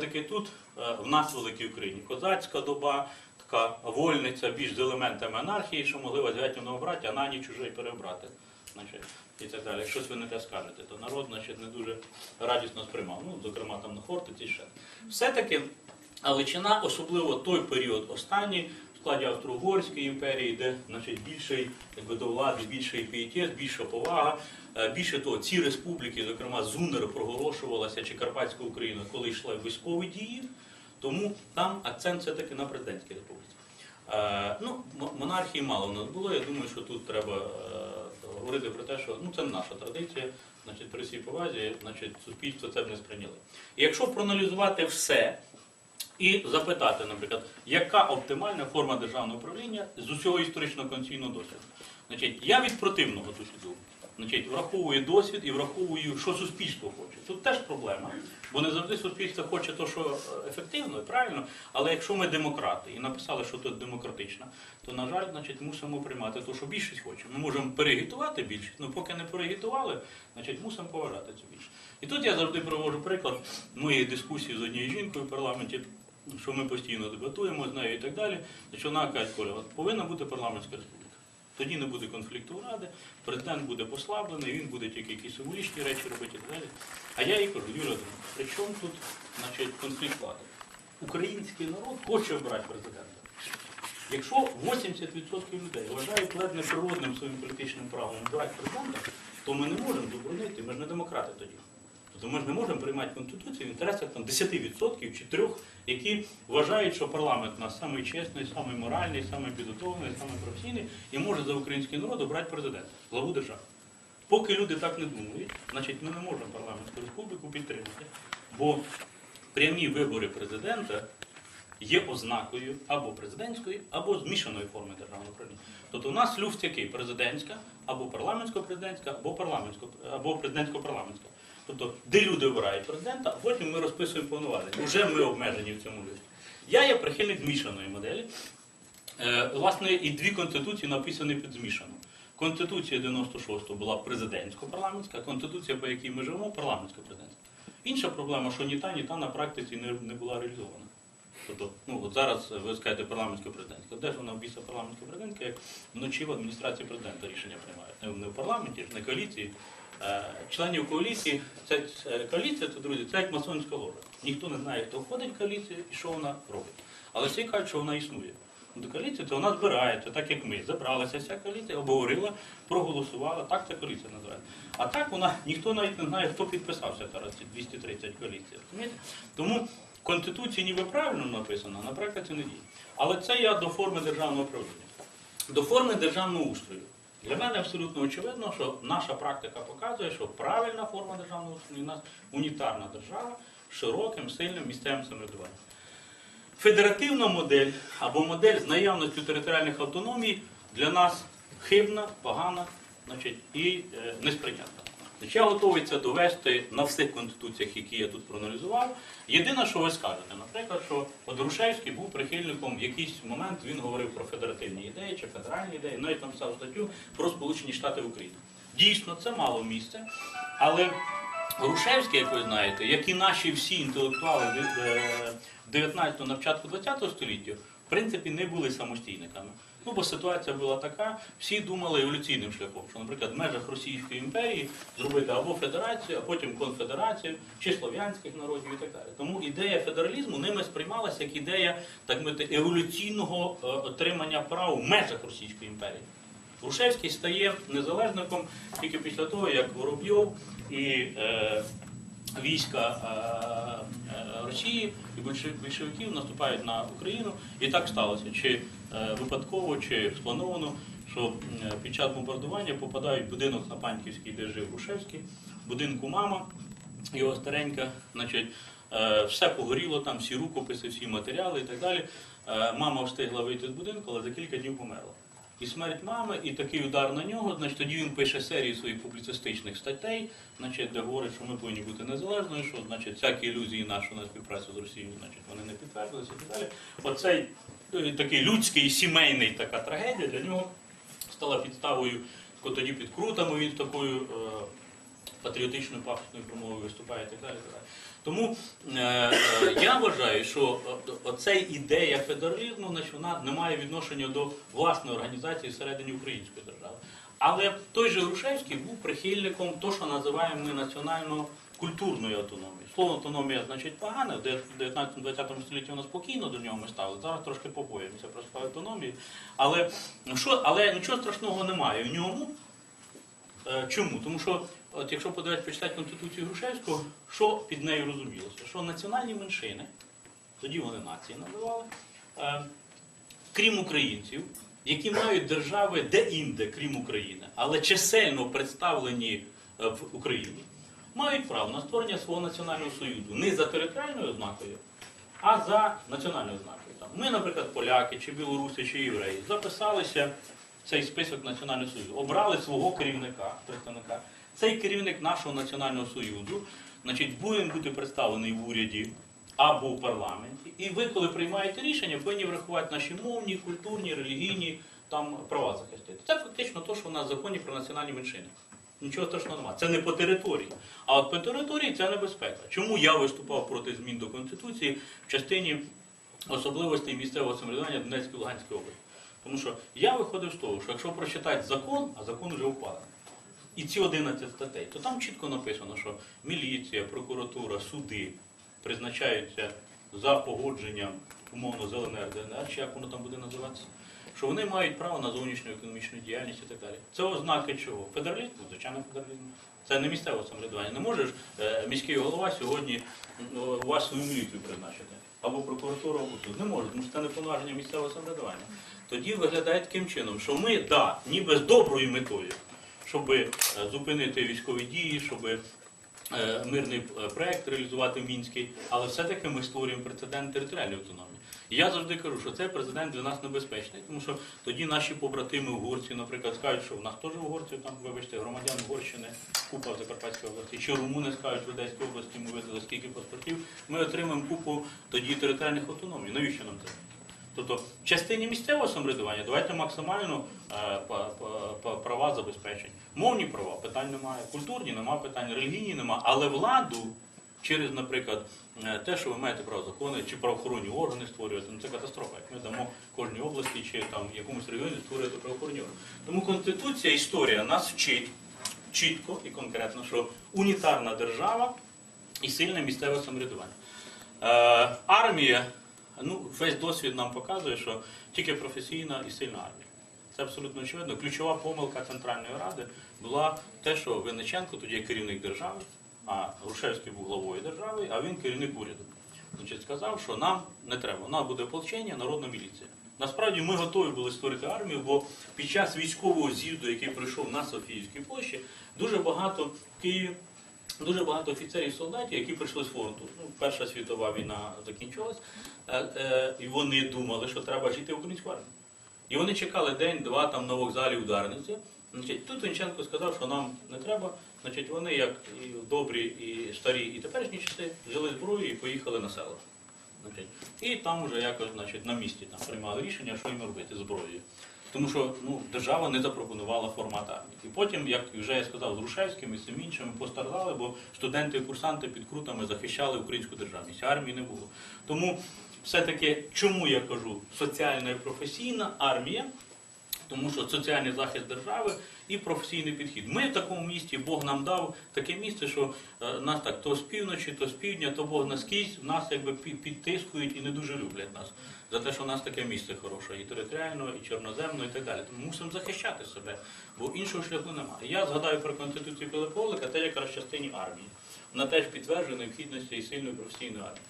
Таки тут е, в нас в великій Україні козацька доба, така вольниця, більш з елементами анархії, що могли возятівного обрати, а на ні чужий перебрати. Значить, і так далі. Якщо ви не те скажете, то народ значить, не дуже радісно сприймав. Ну, зокрема, там на Хортиці ще. Все-таки Галичина, особливо той період останній, в складі Австро-Угорської імперії, де значить, більший якби, до влади, більший пієтет, більша повага. Е, Більше того, ці республіки, зокрема ЗУНР, проголошувалася чи Карпатська Україна, коли йшли військові дії, тому там акцент все-таки на президентській республіці. Е, ну, монархії мало в нас було. Я думаю, що тут треба е, говорити про те, що ну, це наша традиція, значить, при всій повазі, значить, суспільство це б не сприйняли. І якщо проаналізувати все, і запитати, наприклад, яка оптимальна форма державного управління з усього історичного конституційного досвіду. Значить, я від противного тут іду. Значить, враховую досвід і враховую, що суспільство хоче. Тут теж проблема, бо не завжди суспільство хоче те, що е, ефективно і правильно. Але якщо ми демократи і написали, що тут демократично, то на жаль, значить, мусимо приймати те, що більшість хоче. Ми можемо перегітувати більшість, але поки не перегітували, значить мусимо поважати цю більшість. І тут я завжди проводжу приклад моєї дискусії з однією жінкою в парламенті що ми постійно дебатуємо з нею і так далі. Значить, вона каже, Коля, повинна бути парламентська республіка. Тоді не буде конфлікту ради, президент буде послаблений, він буде тільки якісь символічні речі робити і так далі. А я їй кажу, Юля, при чому тут значить, конфлікт влади? Український народ хоче обрати президента. Якщо 80% людей вважають ледь не природним своїм політичним правом обирати президента, то ми не можемо заборонити, ми ж не демократи тоді. Тобто ми ж не можемо приймати конституцію в інтересах там, 10% чи 3%, які вважають, що парламент у нас самий чесний, самий моральний, самий підготовлений, самий професійний і може за український народ обрати президента, главу держави. Поки люди так не думають, значить ми не можемо парламентську республіку підтримати, бо прямі вибори президента є ознакою або президентської, або змішаної форми державного управління. Тобто у нас люфт який президентська, або парламентсько-президентська, або парламентсько або президентсько-парламентська. Тобто, де люди обирають президента, а потім ми розписуємо повноваження. Уже ми обмежені в цьому люфті. Я є прихильник змішаної моделі. Е, власне, і дві конституції написані під змішану. Конституція 96-го була президентсько-парламентська, конституція, по якій ми живемо, парламентсько-президентська. Інша проблема, що ні та, ні та на практиці не, не була реалізована. Тобто, ну от зараз ви скажете парламентсько президентська. Де ж вона біса парламентсько президентська, як вночі в адміністрації президента рішення приймають. Не, в- не в парламенті, не коаліції. Е, членів коаліції, це це коаліція, це друзі, це як масонська ложа. Ніхто не знає, хто входить в коаліцію і що вона робить. Але всі кажуть, що вона існує. Ну, До коаліції це вона збирається, так як ми. Забралася вся коаліція, обговорила, проголосувала. Так ця коаліція називається. А так вона ніхто навіть не знає, хто підписався зараз ці 230 коаліцій. Тому в Конституції ніби правильно написано, а на практиці не діє. Але це я до форми державного управління. До форми державного устрою. Для мене абсолютно очевидно, що наша практика показує, що правильна форма державного у нас унітарна держава широким, сильним місцевим самоврядуванням. Федеративна модель або модель з наявністю територіальних автономій для нас хибна, погана значить, і е, несприйнятна. Я готовий це довести на всіх конституціях, які я тут проаналізував. Єдине, що ви скажете, наприклад, що от Грушевський був прихильником в якийсь момент, він говорив про федеративні ідеї чи федеральні ідеї, навіть написав статтю про Сполучені Штати України. Дійсно, це мало місця, але Грушевський, як ви знаєте, як і наші всі інтелектуали е, 19-го на початку 20-го століття, принципі, не були самостійниками. Ну, бо ситуація була така, всі думали еволюційним шляхом, що, наприклад, в межах Російської імперії зробити або федерацію, а потім конфедерацію, чи слов'янських народів і так далі. Тому ідея федералізму ними сприймалася як ідея так мовити, еволюційного е, отримання прав в межах Російської імперії. Грушевський стає незалежником тільки після того, як Воробйов і е, війська е, е, Росії і більшовиків наступають на Україну. І так сталося, чи е, випадково, чи сплановано, що під час бомбардування попадають в будинок на Паньківській, де жив Грушевський, будинку мама, його старенька, значить, все погоріло, там всі рукописи, всі матеріали і так далі. Мама встигла вийти з будинку, але за кілька днів померла. І смерть мами, і такий удар на нього, значить, тоді він пише серію своїх публіцистичних статей, значить, де говорить, що ми повинні бути незалежною, що значить, всякі ілюзії наші на співпрацю з Росією, значить, вони не підтвердилися і так далі. Оцей е, такий людський, сімейний така трагедія для нього стала підставою, тоді під крутами він такою. Патріотичною пафосною промовою виступає і так далі. Тому е, е, я вважаю, що е, оця ідея федералізму вона не має відношення до власної організації всередині української держави. Але той же Грушевський був прихильником того, що називаємо ми національно-культурною автономією. Слово автономія значить погане, в 19-20 столітті воно спокійно до нього ми ставили. Зараз трошки побоїмося про справу автономії. Але, ну, що, але нічого страшного немає в ньому. Е, Чому? Тому що, от якщо подивитися почитати Конституцію Грушевського, що під нею розумілося? Що національні меншини, тоді вони нації називали, е, крім українців, які мають держави де-інде, крім України, але чисельно представлені е, в Україні, мають право на створення свого національного союзу не за територіальною ознакою, а за національною ознакою. Ми, наприклад, поляки, чи білоруси, чи євреї, записалися цей список Національного Союзу, обрали свого керівника, представника. Цей керівник нашого Національного Союзу значить, буде бути представлений в уряді або в парламенті. І ви, коли приймаєте рішення, повинні врахувати наші мовні, культурні, релігійні там, права захистити. Це фактично те, що в нас в законі про національні меншини. Нічого страшного немає. Це не по території. А от по території це небезпека. Чому я виступав проти змін до Конституції в частині особливостей місцевого самоврядування Донецької і Луганської області? Тому що я виходив з того, що якщо прочитати закон, а закон вже впаде. і ці 11 статей, то там чітко написано, що міліція, прокуратура, суди призначаються за погодженням умовно з ЛНР, ДНР, чи як воно там буде називатися, що вони мають право на зовнішню економічну діяльність і так далі. Це ознаки чого? Федералізму, звичайно, федералізму. Це не місцеве самоврядування. Не можеш е, міський голова сьогодні ну, вас свою міліцію призначити. Або прокуратура, або суд. Не може, тому що це не повноваження місцевого самоврядування. Тоді виглядає таким чином, що ми, да, ніби з доброю метою, щоб е, зупинити військові дії, щоб е, мирний е, проект реалізувати мінський, але все-таки ми створюємо прецедент територіальної автономії. І я завжди кажу, що цей президент для нас небезпечний, тому що тоді наші побратими угорці, наприклад, скажуть, що в нас теж угорців, там, вибачте, громадян Угорщини, купа в Закарпатській області, чи румуни скажуть в Одеській області, ми видали скільки паспортів, ми отримаємо купу тоді територіальних автономій. Навіщо нам це? Тобто в частині місцевого самоврядування давайте максимально е, па- па- права забезпечень. Мовні права питань немає, культурні немає питань, релігійні немає, але владу через, наприклад, е, те, що ви маєте право закони чи правоохоронні органи створювати, ну це катастрофа. Як ми дамо кожній області чи там якомусь регіоні створювати правоохоронні органи. Тому конституція, історія нас вчить чітко і конкретно, що унітарна держава і сильне місцеве самоврядування. Е, армія, ну, весь досвід нам показує, що тільки професійна і сильна армія. Це абсолютно очевидно. Ключова помилка Центральної Ради була те, що Винниченко тоді є керівник держави, а Грушевський був главою держави, а він керівник уряду. Значить, сказав, що нам не треба. Нам буде ополчення, народна міліція. Насправді ми готові були створити армію, бо під час військового з'їзду, який пройшов на Софіївській площі, дуже багато в Києві дуже багато офіцерів і солдатів, які прийшли з фронту. Ну, Перша світова війна закінчилась, е, е, і вони думали, що треба жити в українську армію. І вони чекали день-два там на вокзалі ударниці. Значить, тут Вінченко сказав, що нам не треба. Значить, вони, як і добрі, і старі, і теперішні часи, взяли зброю і поїхали на село. Значить, і там вже якось значить, на місці там, приймали рішення, що їм робити зброєю. Тому що ну, держава не запропонувала формат армії. І потім, як вже я сказав, з Рушевським і цим іншим постраждали, бо студенти і курсанти під крутами захищали українську державність. Армії не було. Тому все-таки, чому я кажу соціальна і професійна армія? Тому що соціальний захист держави і професійний підхід. Ми в такому місті, Бог нам дав таке місце, що е, нас так то з півночі, то з півдня, то Бог наскрізь, нас якби підтискують і не дуже люблять нас за те, що у нас таке місце хороше, і територіально, і чорноземно, і так далі. Тому мусимо захищати себе, бо іншого шляху немає. Я згадаю про Конституцію Пилиповлика, те якраз в частині армії. Вона теж підтверджує необхідності і сильної професійної армії.